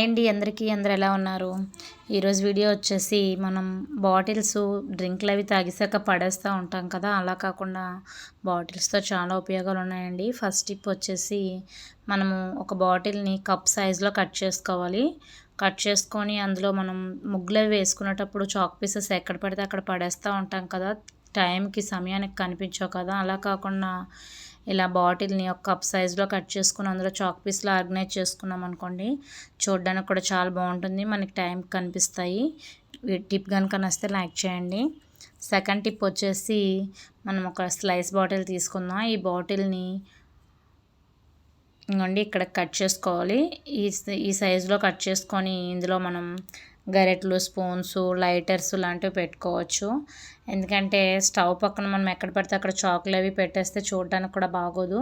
అండి అందరికీ అందరు ఎలా ఉన్నారు? ఈరోజు వీడియో వచ్చేసి మనం బాటిల్స్ డ్రింక్లు అవి తాగేసాక పడేస్తూ ఉంటాం కదా అలా కాకుండా బాటిల్స్తో చాలా ఉపయోగాలు ఉన్నాయండి. ఫస్ట్ టిప్ వచ్చేసి మనము ఒక బాటిల్ని కప్ సైజులో కట్ చేసుకోవాలి. కట్ చేసుకొని అందులో మనం ముగ్గులు అవి వేసుకునేటప్పుడు చాక్ పీసెస్ ఎక్కడ పడితే అక్కడ పడేస్తూ ఉంటాం కదా టైంకి సమయానికి కనిపించవు కదా. అలా కాకుండా ఇలా బాటిల్ని ఒక కప్ సైజులో కట్ చేసుకుని అందులో చాక్ పీస్లో ఆర్గనైజ్ చేసుకున్నాం అనుకోండి చూడడానికి కూడా చాలా బాగుంటుంది. మనకి టైం కనిపిస్తాయి. టిప్ కనుక నస్తే లైక్ చేయండి. సెకండ్ టిప్ వచ్చేసి మనం ఒక స్లైస్ బాటిల్ తీసుకుందాం. ఈ బాటిల్ని ఇంకోండి ఇక్కడ కట్ చేసుకోవాలి. ఈ ఈ సైజులో కట్ చేసుకొని ఇందులో మనం గరెట్లు స్పూన్స్ లైటర్స్ లాంటివి పెట్టుకోవచ్చు. ఎందుకంటే స్టవ్ పక్కన మనం ఎక్కడ పడితే అక్కడ చాకులు అవి పెట్టేస్తే చూడడానికి కూడా బాగోదు.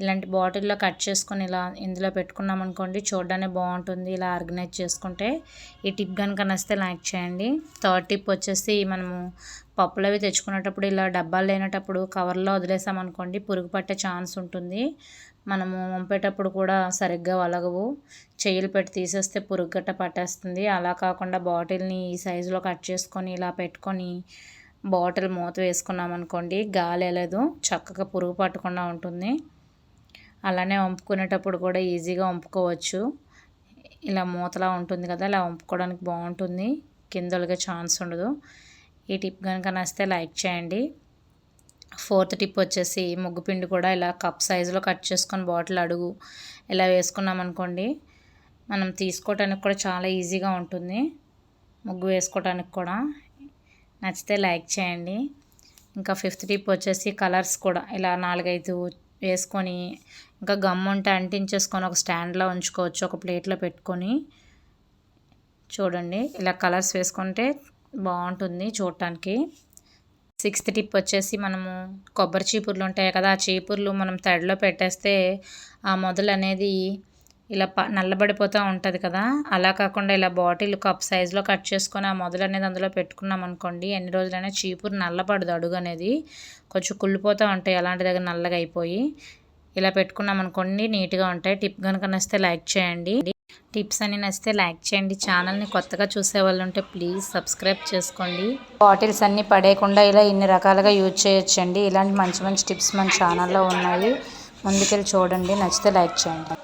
ఇలాంటి బాటిల్లో కట్ చేసుకొని ఇలా ఇందులో పెట్టుకున్నాం అనుకోండి చూడడానికి బాగుంటుంది. ఇలా ఆర్గనైజ్ చేసుకుంటే ఈ టిప్ కనుక నచ్చితే లైక్ చేయండి. థర్డ్ టిప్ వచ్చేసి మనము పప్పులు అవి తెచ్చుకునేటప్పుడు ఇలా డబ్బాలు లేనటప్పుడు కవర్లో వదిలేసామనుకోండి పురుగు పట్టే ఛాన్స్ ఉంటుంది. మనము వంపేటప్పుడు కూడా సరిగ్గా వలగవు. చెయ్యిలు పెట్టి తీసేస్తే పురుగు గట్ట పట్టేస్తుంది. అలా కాకుండా బాటిల్ని ఈ సైజులో కట్ చేసుకొని ఇలా పెట్టుకొని బాటిల్ మూత వేసుకున్నాం అనుకోండి గాలి వెళ్ళదు. చక్కగా పురుగు పట్టకుండా ఉంటుంది. అలానే వంపుకునేటప్పుడు కూడా ఈజీగా వంపుకోవచ్చు. ఇలా మూతలా ఉంటుంది కదా ఇలా వంపుకోవడానికి బాగుంటుంది. కిందలుగా ఛాన్స్ ఉండదు. ఈ టిప్ కనుక నచ్చితే లైక్ చేయండి. ఫోర్త్ టిప్ వచ్చేసి ముగ్గు పిండి కూడా ఇలా కప్ సైజులో కట్ చేసుకొని బాటిల్ అడుగు ఇలా వేసుకున్నాం అనుకోండి. మనం తీసుకోవటానికి కూడా చాలా ఈజీగా ఉంటుంది. ముగ్గు వేసుకోవటానికి కూడా. నచ్చితే లైక్ చేయండి. ఇంకా ఫిఫ్త్ టిప్ వచ్చేసి కలర్స్ కూడా ఇలా నాలుగైదు వేసుకొని ఇంకా గమ్ ఉంటే అంటించేసుకొని ఒక స్టాండ్లో ఉంచుకోవచ్చు. ఒక ప్లేట్లో పెట్టుకొని చూడండి. ఇలా కలర్స్ వేసుకుంటే బాగుంటుంది చూడటానికి. సిక్స్త్ టిప్ వచ్చేసి మనము కొబ్బరి చీపుర్లు ఉంటాయి కదా ఆ చీపుర్లు మనం తడిలో పెట్టేస్తే ఆ మొదలు అనేది ఇలా ప నల్లబడిపోతూ ఉంటుంది కదా. అలా కాకుండా ఇలా బాటిల్ కప్ సైజులో కట్ చేసుకొని ఆ మొదలు అనేది అందులో పెట్టుకున్నాం అనుకోండి ఎన్ని రోజులైనా చీపురు నల్లబడదు అడుగు అనేది. కొంచెం కుళ్ళిపోతూ ఉంటాయి అలాంటి దగ్గర నల్లగా అయిపోయి. ఇలా పెట్టుకున్నాం అనుకోండి నీట్గా ఉంటాయి. టిప్ కనుక నచ్చితే లైక్ చేయండి. టిప్స్ అన్ని నచ్చితే లైక్ చేయండి. ఛానల్ని కొత్తగా చూసే వాళ్ళు ఉంటే ప్లీజ్ సబ్స్క్రైబ్ చేసుకోండి. బాటిల్స్ అన్నీ పడేయకుండా ఇలా ఇన్ని రకాలుగా యూజ్ చేయొచ్చండి. ఇలాంటి మంచి మంచి టిప్స్ మన ఛానల్లో ఉన్నాయి. ముందుకెళ్ళి చూడండి. నచ్చితే లైక్ చేయండి.